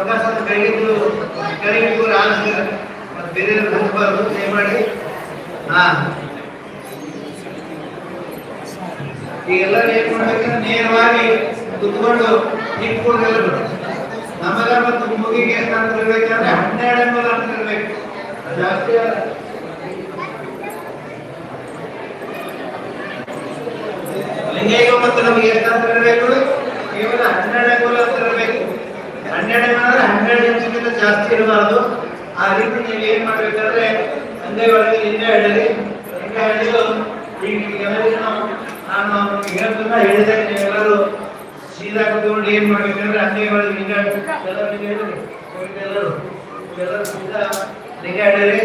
ಅವಕಾಶ ಕೈಗಿದ್ದು ಕೈಗಿದ್ದು ಆಲಿಸಿದ್ರೆ ಮತ್ತೆ ಬೇರೆ ಹಂಚಬಾರ್ದು ದಯಮಾಡಿ ಹಾ ಈಗೆಲ್ಲ ಏನ್ ಮಾಡ್ಬೇಕಂದ್ರೆ ನೇರವಾಗಿ ಕುತ್ಕೊಂಡು ನಿಂತ್ಕೊಂಡು ನಮಗ ಮತ್ತು ಮುಗಿಗೆ ಅಂತ ಇರ್ಬೇಕಂದ್ರೆ ಹನ್ನೆರಡು ಎಂಬಲ್ ಅಂತ ಇರ್ಬೇಕು ಜಾಸ್ತಿ. ಲಿಂಗೈಕ ಮತ್ತು ನಮಗೆ ಎಷ್ಟು ಅಂತ ಇರಬೇಕು ಕೇವಲ ಹನ್ನೆರಡು ಎಂಬುದು ಅಂತ ಇರಬೇಕು ಹನ್ನೆರಡು ಎಂಬ ಅಂದ್ರೆ ಹನ್ನೆರಡು ಇಂಚಿಗಿಂತ ಜಾಸ್ತಿ ಇರಬಾರದು. ಆ ರೀತಿ ನೀವು ಏನ್ ಮಾಡ್ಬೇಕಾದ್ರೆ ಒಂದೇ ಒಳಗೆ ಹಿಂದೆ ಹಿಡಲಿ ಹಿಂದೆ ಈಗ ನಾನು ಹೇಳ್ತಾ ಹೇಳಿದೆ. ನೀವೆಲ್ಲರೂ ಸೀದಾ ಕುತ್ಕೊಂಡು ಏನ್ ಮಾಡ್ಬೇಕಂದ್ರೆ ಅಂಗೈ ಒಳಗೆ ಹಿಂದೆ ಎಲ್ಲರೂ ಎಲ್ಲರೂ. ಲಿಂಗ ಹಿಡಿರಿ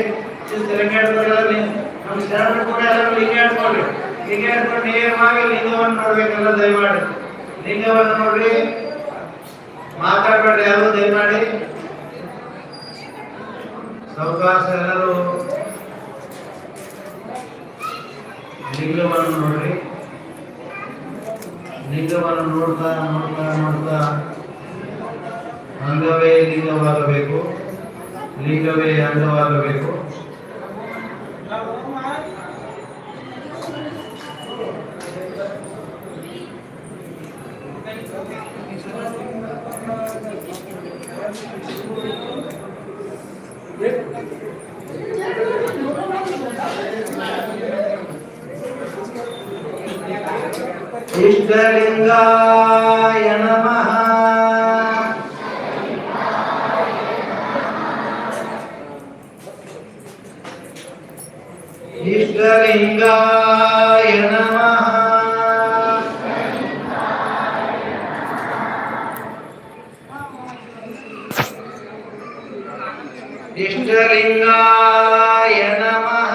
ಲಿಂಗ ಹಿಡ್ಕೊಂಡು ನೇರವಾಗಿ ಲಿಂಗವನ್ನು ನೋಡ್ಬೇಕಲ್ಲ ದಯಮಾಡಿ. ಲಿಂಗವನ್ನು ನೋಡ್ರಿ. ಮಾತಾಡ್ಬೇಡ್ರಿ ಯಾರು ದಯಮಾಡಿ ಸಾವಕಾಶ ಎಲ್ಲರೂ. ಲಿಂಗವನ್ನು ನೋಡ್ರಿ. ಲಿಂಗವನ್ನು ನೋಡ್ತಾ ನೋಡ್ತಾ ನೋಡ್ತಾ. ಅಂಗವೇ ಲಿಂಗವಾಗಬೇಕು ಲಿಂಗವೇ ಅಂಗವಾಗಬೇಕು. சித்தலிங்காய நம. சித்தலிங்காய நம. ಇಷ್ಟಲಿಂಗಾಯ ನಮಃ